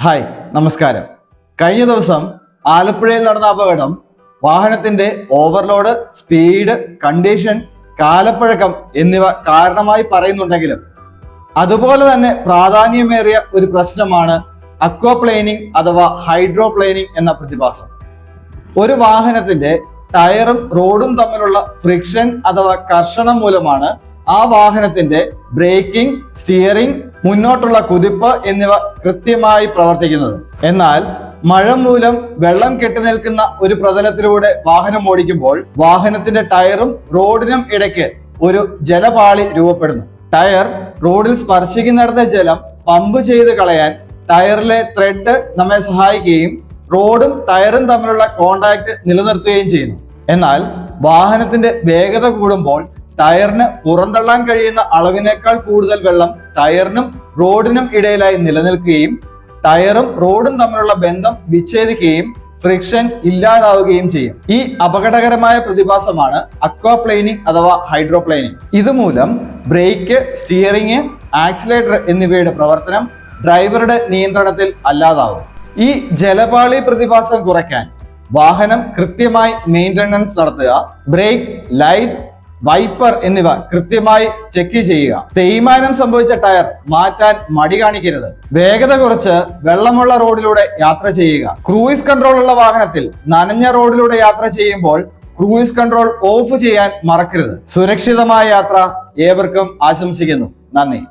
Hi നമസ്കാരം. കഴിഞ്ഞ ദിവസം ആലപ്പുഴയിൽ നടന്ന അപകടം വാഹനത്തിന്റെ ഓവർലോഡ് സ്പീഡ് കണ്ടീഷൻ കാലപ്പഴക്കം എന്നിവ കാരണമായി പറയുന്നുണ്ടെങ്കിലും അതുപോലെ തന്നെ പ്രാധാന്യമേറിയ ഒരു പ്രശ്നമാണ് അക്വപ്ലെയിനിങ് അഥവാ ഹൈഡ്രോപ്ലെയിനിങ് എന്ന പ്രതിഭാസം. ഒരു വാഹനത്തിന്റെ ടയറും റോഡും തമ്മിലുള്ള ഫ്രിക്ഷൻ അഥവാ കർഷണം മൂലമാണ് ആ വാഹനത്തിന്റെ ബ്രേക്കിംഗ് സ്റ്റിയറിംഗ് മുന്നോട്ടുള്ള കുതിപ്പ് എന്നിവ കൃത്യമായി പ്രവർത്തിക്കുന്നത്. എന്നാൽ മഴ മൂലം വെള്ളം കെട്ടി നിൽക്കുന്ന ഒരു പ്രതലത്തിലൂടെ വാഹനം ഓടിക്കുമ്പോൾ വാഹനത്തിന്റെ ടയറും റോഡിനും ഇടയ്ക്ക് ഒരു ജലപാളി രൂപപ്പെടുന്നു. ടയർ റോഡിൽ സ്പർശിക്കുന്നിടത്തെ ജലം പമ്പ് ചെയ്ത് കളയാൻ ടയറിലെ ത്രെഡ് നമ്മെ സഹായിക്കുകയും റോഡും ടയറും തമ്മിലുള്ള കോണ്ടാക്ട് നിലനിർത്തുകയും ചെയ്യുന്നു. എന്നാൽ വാഹനത്തിന്റെ വേഗത കൂടുമ്പോൾ ടയറിന് പുറന്തള്ളാൻ കഴിയുന്ന അളവിനേക്കാൾ കൂടുതൽ വെള്ളം ടയറിനും റോഡിനും ഇടയിലായി നിലനിൽക്കുകയും ടയറും റോഡും തമ്മിലുള്ള ബന്ധം വിച്ഛേദിക്കുകയും ഫ്രിക്ഷൻ ഇല്ലാതാവുകയും ചെയ്യും. ഈ അപകടകരമായ പ്രതിഭാസമാണ് അക്വാപ്ലെയിനിങ് അഥവാ ഹൈഡ്രോപ്ലെയിനിങ്. ഇതുമൂലം ബ്രേക്ക് സ്റ്റിയറിംഗ് ആക്സിലേറ്റർ എന്നിവയുടെ പ്രവർത്തനം ഡ്രൈവറുടെ നിയന്ത്രണത്തിൽ അല്ലാതാവും. ഈ ജലപാളി പ്രതിഭാസം കുറയ്ക്കാൻ വാഹനം കൃത്യമായി മെയിന്റനൻസ് നടത്തുക ബ്രേക്ക് ലൈറ്റ് വൈപ്പർ എന്നിവ കൃത്യമായി ചെക്ക് ചെയ്യുക. തേയ്മാനം സംഭവിച്ച ടയർ മാറ്റാൻ മടി കാണിക്കരുത്. വേഗത കുറച്ച് വെള്ളമുള്ള റോഡിലൂടെ യാത്ര ചെയ്യുക. ക്രൂയിസ് കൺട്രോൾ ഉള്ള വാഹനത്തിൽ നനഞ്ഞ റോഡിലൂടെ യാത്ര ചെയ്യുമ്പോൾ ക്രൂയിസ് കൺട്രോൾ ഓഫ് ചെയ്യാൻ മറക്കരുത്. സുരക്ഷിതമായ യാത്ര ഏവർക്കും ആശംസിക്കുന്നു. നന്ദി.